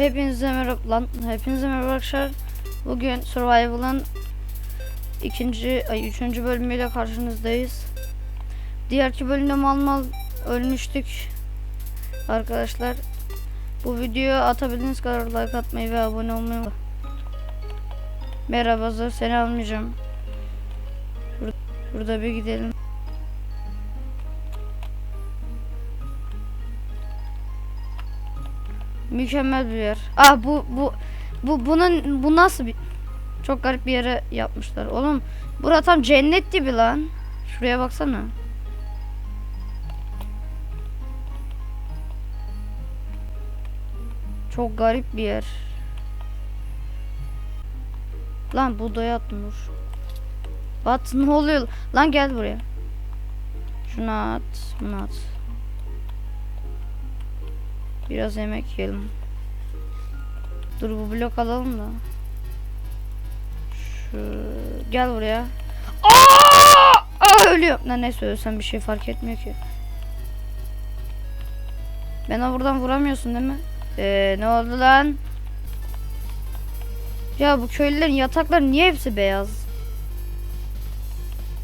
Hepinize merhaba lan. Hepinize merhaba arkadaşlar. Bugün Survival'ın ikinci, ay üçüncü bölümüyle karşınızdayız. Diğerki bölümde mal mal ölmüştük. Arkadaşlar bu videoya atabildiğiniz kadar like atmayı ve abone olmayı. Merhaba seni almayacağım. Şurada bir gidelim. Mükemmel bir yer. Ah bu bu bu bunun bu nasıl bir çok garip bir yere yapmışlar. Oğlum bura tam cennet gibi lan. Şuraya baksana. Çok garip bir yer. Lan buğday atmış. Bat ne oluyor? Lan gel buraya. Şunu at, bunu at. Biraz yemek yiyelim. Dur bu blok alalım da. Şu gel buraya. Aa! Aa ölüyor. Lan ne söylesem bir şey fark etmiyor ki. Bana buradan vuramıyorsun değil mi? Ee, ne oldu lan? Ya bu köylülerin yatakları niye hepsi beyaz?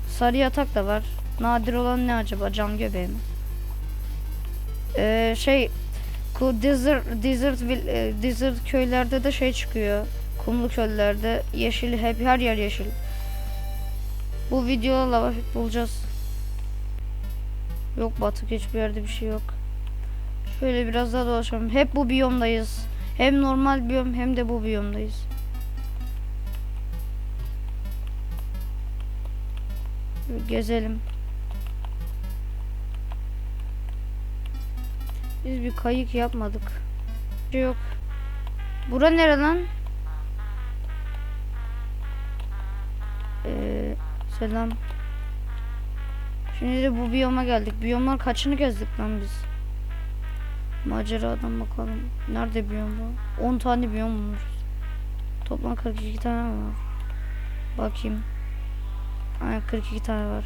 Sarı yatak da var. Nadir olan ne acaba? Cam göbeği mi? Ee, şey desert, desert, e, desert köylerde de şey çıkıyor. Kumlu köylerde yeşil hep her yer yeşil. Bu videoda lava fit bulacağız. Yok batık hiçbir yerde bir şey yok. Şöyle biraz daha dolaşalım. Hep bu biyomdayız. Hem normal biyom hem de bu biyomdayız. Gezelim. Biz bir kayık yapmadık. Bir Şey yok. Bura nere lan? Ee, selam. Şimdi de bu biyoma geldik. Biyomlar kaçını gezdik lan biz? Maceradan bakalım. Nerede biyom bu? 10 tane biyom bulmuşuz. Toplam 42 tane var? Bakayım. Aynen 42 tane var.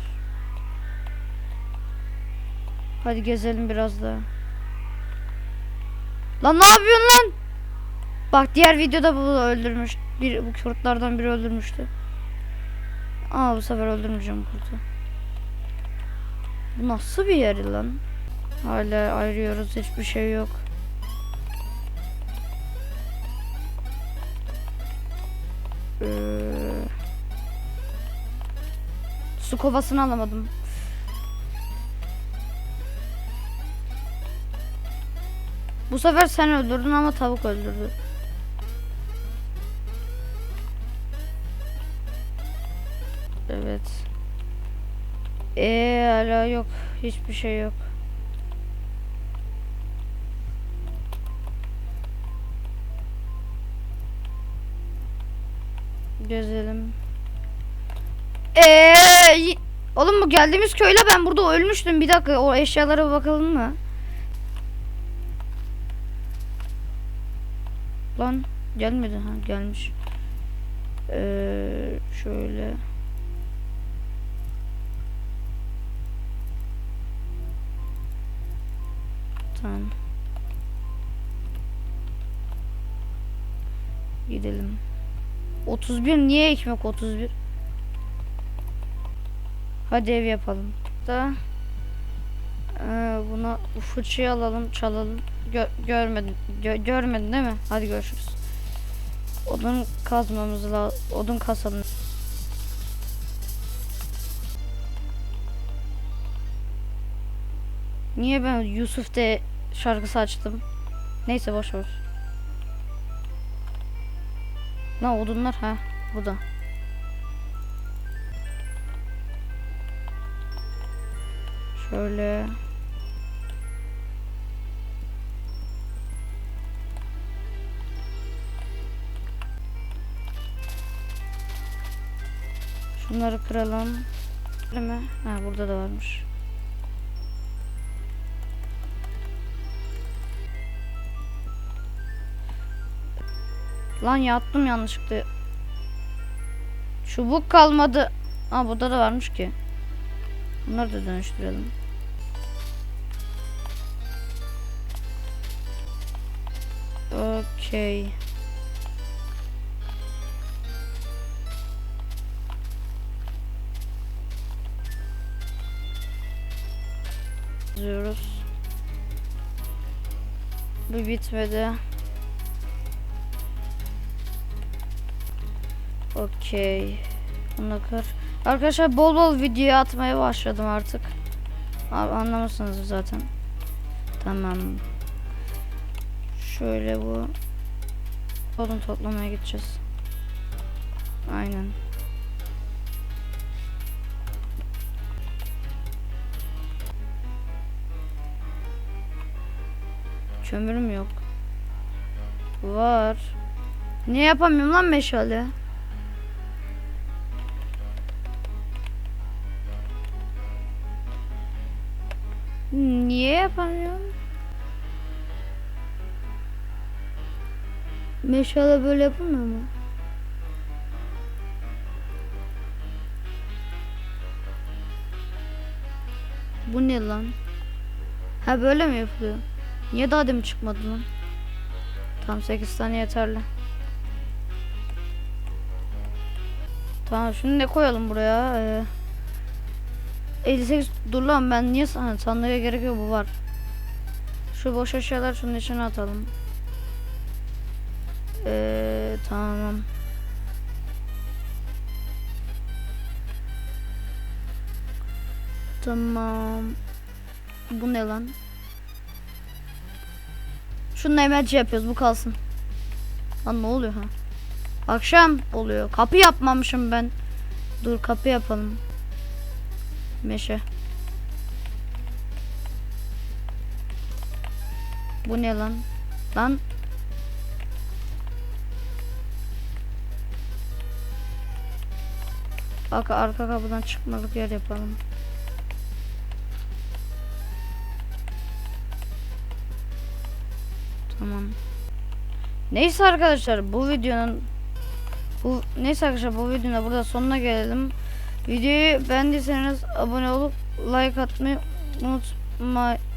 Hadi gezelim biraz daha. Lan ne yapıyorsun lan? Bak diğer videoda bu öldürmüş. Bir bu kurtlardan biri öldürmüştü. Aa bu sefer öldürmeyeceğim kurtu. Bu nasıl bir yer lan? Hala ayırıyoruz hiçbir şey yok. Ee, su kovasını alamadım. Bu sefer sen öldürdün ama tavuk öldürdü. Evet. Eee hala yok. Hiçbir şey yok. Gezelim. Eee y- Oğlum bu geldiğimiz köyle ben burada ölmüştüm. Bir dakika o eşyalara bakalım mı? Lan gelmedi ha gelmiş. Ee, şöyle. Tamam. Gidelim. 31 niye ekmek 31? Hadi ev yapalım. Da ee, buna bu fırçayı alalım, çalalım. Gö görmedin, gö görmedin değil mi? Hadi görüşürüz. Odun kazmamız lazım. Odun kasalım. Niye ben Yusuf de şarkısı açtım? Neyse boş ver. Lan odunlar ha burada. Şöyle. Şunları kıralım. Değil mi? Ha burada da varmış. Lan yattım yanlışlıkla. Çubuk kalmadı. Aa burada da varmış ki. Bunları da dönüştürelim. Okey. Yazıyoruz. Bu bitmedi. Okey. Bunu kır. Arkadaşlar bol bol video atmaya başladım artık. Anlamışsınız zaten. Tamam. Şöyle bu. Odun toplamaya gideceğiz. Aynen. Kömürüm yok. Var. Niye yapamıyorum lan meşale? Niye yapamıyorum? Meşale böyle yapılmıyor mu? Bu ne lan? Ha böyle mi yapılıyor? Niye daha demin çıkmadı lan? Tam 8 tane yeterli. Tamam şimdi ne koyalım buraya? Ee, 58 dur lan ben niye sana sandığa gerek bu var. Şu boş eşyalar şunun içine atalım. Ee, tamam. Tamam. Bu ne lan? Şununla emerci yapıyoruz bu kalsın. Lan ne oluyor ha? Akşam oluyor. Kapı yapmamışım ben. Dur kapı yapalım. Meşe. Bu ne lan? Lan. Arka, arka kapıdan çıkmalık yer yapalım. Tamam. Neyse arkadaşlar bu videonun bu neyse arkadaşlar bu videonun da burada sonuna gelelim. Videoyu beğendiyseniz abone olup like atmayı unutmayın.